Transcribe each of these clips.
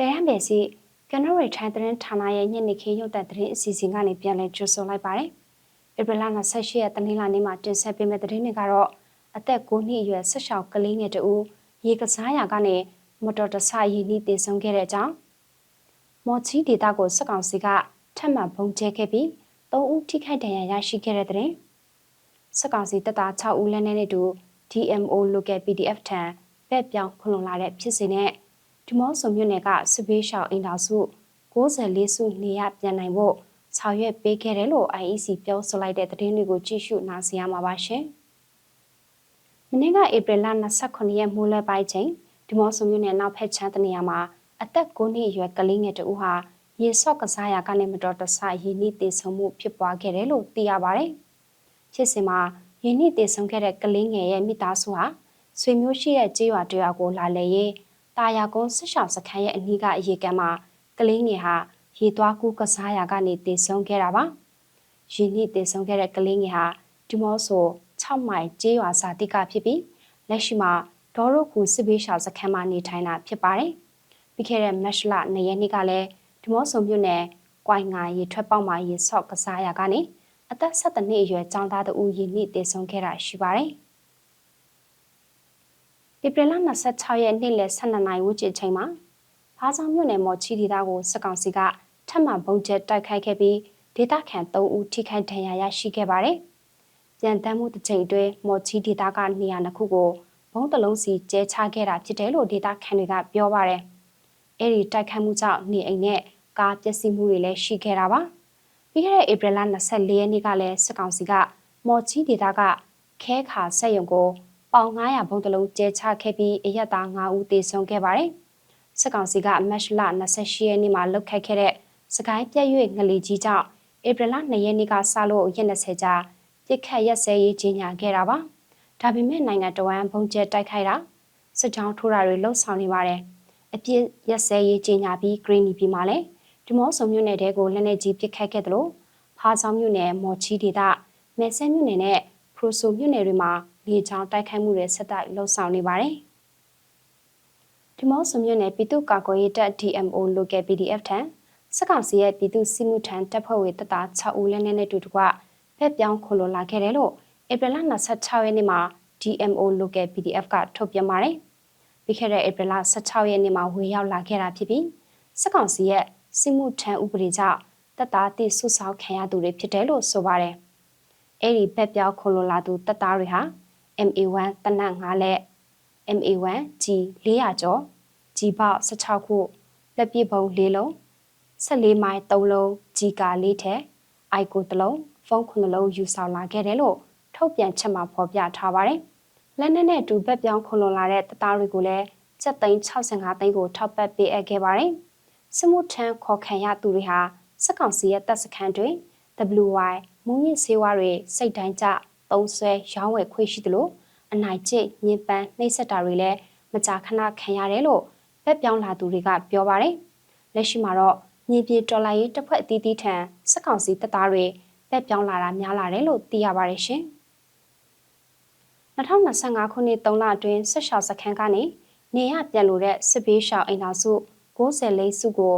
တဲရန်ပဲစီကန်နိုရီထိုင်းသတင်းဌာနရဲ့ညနေခင်းရုပ်သံသတင်းအစီအစဉ်ကနေပြန်လည်ကြိုဆိုလိုက်ပါတယ်။ဧပြီလ28ရက်တနင်္လာနေ့မှာတင်ဆက်ပေးမယ့်သတင်းတွေကတော့အသက်9နှစ်အရွယ်ဆက်ရှောက်ကလေးငယ်တူရေကစားရာကနေမတော်တဆရည်နှီးတည်ဆုံးခဲ့တဲ့အကြောင်းမော်ချီဒေတာကိုစက်ကောင်စီကထပ်မံပုံကျဲခဲ့ပြီး၃ဦးထိခိုက်ဒဏ်ရာရရှိခဲ့တဲ့တဲ့စက်ကောင်စီတပ်သား6ဦးလက်နက်နဲ့တူ DMO Local PDF ထံဘက်ပြောင်းခွန်လွန်လာတဲ့ဖြစ်စဉ်နဲ့ ဒီမော့ဆိုမြို့နယ်ကစစ်ဘေးရှောင်အင်တာစု94စုနေရပြန်နိုင်ဖို့ဆောင်ရွက်ပေးခဲ့တယ်လို့ IEC ပြောဆိုလိုက်တဲ့သတင်းတွေကိုကြည့်ရှုနားဆင်ရမှာပါရှင်။မနေ့ကဧပြီလ29ရက်မိုးလယ်ပိုင်းချိန်ဒီမော့ဆိုမြို့နယ်နောက်ဖက်ချမ်းတနေရာမှာအသက်9နှစ်အရွယ်ကလေးငယ်တဦးဟာရေဆော့ကစားရာကနေမတော်တဆရည်နှီးတည်ဆုံမှုဖြစ်ပွားခဲ့တယ်လို့သိရပါတယ်။ဖြစ်စဉ်မှာရင်းနှီးတည်ဆုံခဲ့တဲ့ကလေးငယ်ရဲ့မိသားစုဟာဆွေမျိုးရှိတဲ့ကြေးရွာတရွာကိုလာလေရေး တာယာကုန်းဆစ်ဆောင်စခန်းရဲ့အနီးကအရေကန်မှာကလေးငယ်ဟာရေသွားကူးကစားရာကနေတည်ဆုံခဲ့တာပါ။ရင်းနှီးတည်ဆုံခဲ့တဲ့ကလေးငယ်ဟာဒီမော့ဆို6မိုင်ကြေးရွာစာတိကဖြစ်ပြီးလက်ရှိမှာဒေါ်ရုခုစစ်ဘေးရှောင်စခန်းမှာနေထိုင်တာဖြစ်ပါတယ်။ပြီးခဲ့တဲ့မတ်လ2ရက်နေ့ကလည်းဒီမော့ဆိုမြို့နယ်ကွိုင်ငါရေထွက်ပေါက်မှာရေဆော့ကစားရာကနေအသက်17နှစ်အရွယ်ကျောင်းသားတဦးရည်နှိတည်ဆုံခဲ့တာရှိပါတယ်။ ဧပြီလ26ရက်နေ့လယ်12နာရီဝန်းကျင်ချိန်မှာဖားဆောင်မြို့နယ်မော်ချီဒေသကိုစက်ကောင်စီကထပ်မံပုံကျဲတိုက်ခိုက်ခဲ့ပြီးဒေသခံ3ဦးထိခိုက်ဒဏ်ရာရရှိခဲ့ပါတယ်။ပြန်တမ်းမှုတစ်ချိန်အတွင်းမော်ချီဒေသကနေရာနှစ်ခုကိုဘုံတလုံးစီကျဲချခဲ့တာဖြစ်တယ်လို့ဒေသခံတွေကပြောပါတယ်။အဲ့ဒီတိုက်ခိုက်မှုကြောင့်နေအိမ်နဲ့ကားပျက်စီးမှုတွေလည်းရှိခဲ့တာပါ။ပြီးခဲ့တဲ့ဧပြီလ24ရက်နေ့ကလည်းစစ်ကောင်စီကမော်ချီဒေသကခဲခါဆက်ရုံကို ပေါင်900ဘုံတလုံးကျဲချခဲ့ပြီးအရက်သား9ဦးသေဆုံးခဲ့ပါတယ်။စစ်ကောင်စီကမတ်လ28ရက်နေ့မှာလုတ်ခတ်ခဲ့တဲ့စကိုင်းပြည့်၍ငလီကြီးကြောင့်ဧပြီလ2ရက်နေ့ကစလို့ရက်20ကြာပြစ်ခတ်ရက်စဲရေးကြီးညာခဲ့တာပါ။ဒါပေမဲ့နိုင်ငံတော်ဝန်ဘုံကျဲတိုက်ခိုက်တာစစ်ကြောင်းထိုးတာတွေလှုပ်ဆောင်နေပါတယ်။အပြစ်ရက်စဲရေးကြီးညာပြီးဂရင်းနီပြည်မှာလည်းဒီမော့ဆုံမြို့နယ်တဲကိုလက်နက်ကြီးပစ်ခတ်ခဲ့တယ်လို့ဖားဆောင်မြို့နယ်မော်ချီဒေသမဲဆဲမြို့နယ်နဲ့ဖရိုဆိုမြို့နယ်တွေမှာ လေကြောင်းတိုက်ခိုက်မှုတွေဆက်တိုက်လှုပ်ဆောင်နေပါတယ်။ဒီမော့ဆိုမြို့နယ်ပြည်သူ့ကာကွယ်ရေးတပ် DMO Local PDF ထံစက်ကောင်စီရဲ့ပြည်သူစစ်မှုထမ်းတပ်ဖွဲ့ဝင်တပ်သား6ဦးလက်နက်နဲ့တူတကွဖက်ပြောင်းခိုလွန်လာခဲ့တယ်လို့ဧပြီလ26ရက်နေ့မှာ DMO Local PDF ကထုတ်ပြန်ပါတယ်။ပြီးခဲ့တဲ့ဧပြီလ16ရက်နေ့မှာဝေရောက်လာခဲ့တာဖြစ်ပြီးစက်ကောင်စီရဲ့စစ်မှုထမ်းဥပဒေကြောင့်တပ်သားတိဆုဆောက်ခံရသူတွေဖြစ်တယ်လို့ဆိုပါတယ်။အဲ့ဒီဖက်ပြောင်းခိုလွန်လာသူတပ်သားတွေဟာ MA1 တနတ်5လက် MA1 G 400ကျော် G ပေါက်16ခုလက်ပစ်ပုံ၄လုံး14မိုင်3လုံး G ကာ၄ထက် ICO 1လုံးဖုန်း9လုံးယူဆောင်လာခဲ့တယ်လို့ထုတ်ပြန်ချက်မှာဖော်ပြထားပါတယ်။လက်နက်နဲ့အတူဘက်ပြောင်းခွန်လွန်လာတဲ့တသားတွေကိုလည်းစက်သိန်း65သိန်းကိုထောက်ပံ့ပေးအပ်ခဲ့ပါတယ်။စမှုထန်းခေါ်ခံရသူတွေဟာစက်ကောင်စီရဲ့တပ်စခန်းတွင် WY မူရင်းစေဝါတွေစိတ်တိုင်းကြ သုံးဆွဲရောင်းဝယ်ခွင့်ရှိသလိုအနိုင်ကျင့်ညင်ပန်းနှိမ့်ဆက်တာတွေလည်းမကြာခဏခံရတယ်လို့ဘက်ပြောင်းလာသူတွေကပြောပါတယ်။လက်ရှိမှာတော့မြေပြည်တော်လိုင်းရေးတစ်ဖွဲ့အသီးသီးထံစက်ကောင်စီတပ်သားတွေဘက်ပြောင်းလာတာများလာတယ်လို့သိရပါတယ်ရှင်။2025ခုနှစ်3လအတွင်းဆက်ရှောက်စခန်းကနေနေရပြန်လို့တဲ့စစ်ဘေးရှောင်အိမ်တော်စု94စုကို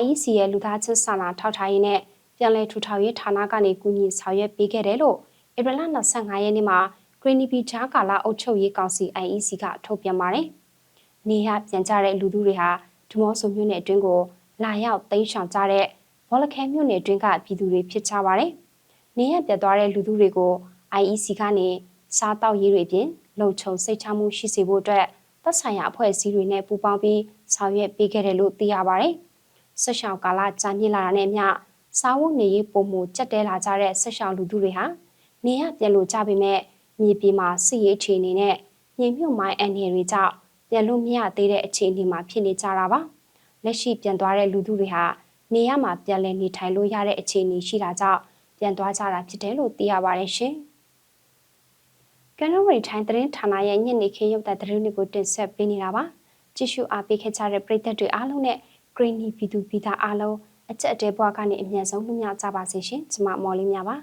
IEC ရဲ့လူသားချင်းစာနာထောက်ထားရေးနဲ့ပြန်လည်ထူထောင်ရေးဌာနကနေကူညီဆောင်ရွက်ပေးခဲ့တယ်လို့ ဧပြီလ25ရက်နေ့မှာ Green P ချားကာလာအုပ်ချုပ်ရေးကောင်စီ IEC ကထုတ်ပြန်ပါတယ်။နေရပြန်ကြတဲ့လူသူတွေဟာဒမော့ဆိုမြို့နယ်အတွင်းကိုလာရောက်တိမ်းရှောင်ကြတဲ့ဘောလခဲမြို့နယ်အတွင်းကပြည်သူတွေဖြစ်ကြပါတယ်။နေရပြတ်သွားတဲ့လူသူတွေကို IEC ကနေစားတောက်ရေးတွေပြင်လုံခြုံစိတ်ချမှုရှိစေဖို့အတွက်သက်ဆိုင်ရာအဖွဲ့အစည်းတွေနဲ့ပူးပေါင်းပြီးဆောင်ရွက်ပေးခဲ့တယ်လို့သိရပါတယ်။ဆက်ရှောင်ကာလကြာမြင့်လာတာနဲ့မျှစားဝတ်နေရေးပုံမှုကြက်တဲလာကြတဲ့ဆက်ရှောင်လူသူတွေဟာ နေရပြန်လို့ကြပေမဲ့မြေပြင်မှာစစ်ရေးအခြေအနေနဲ့ညင်မြုပ်မိုင်းအန်ဟီတွေကြောင့်ပြန်လို့မရသေးတဲ့အခြေအနေမှာဖြစ်နေကြတာပါလက်ရှိပြန်သွားတဲ့လူသူတွေဟာနေရမှာပြန်လည်နေထိုင်လို့ရတဲ့အခြေအနေရှိတာကြောင့်ပြန်သွားကြတာဖြစ်တယ်လို့သိရပါတယ်ရှင်ကန်နဝရီထိုင်းသတင်းဌာနရဲ့ညနေခင်းရုပ်သံသတင်းတွေကိုတင်ဆက်ပေးနေတာပါကြည့်ရှုအားပေးခဲ့ကြတဲ့ပရိသတ်တွေအားလုံးနဲ့ Greeny ပြည်သူပြည်သားအားလုံးအချက်အတဲဘွားကနေအမြန်ဆုံးလွှင့်မြောက်ကြပါစေရှင်ကျွန်မမော်လေးများပါ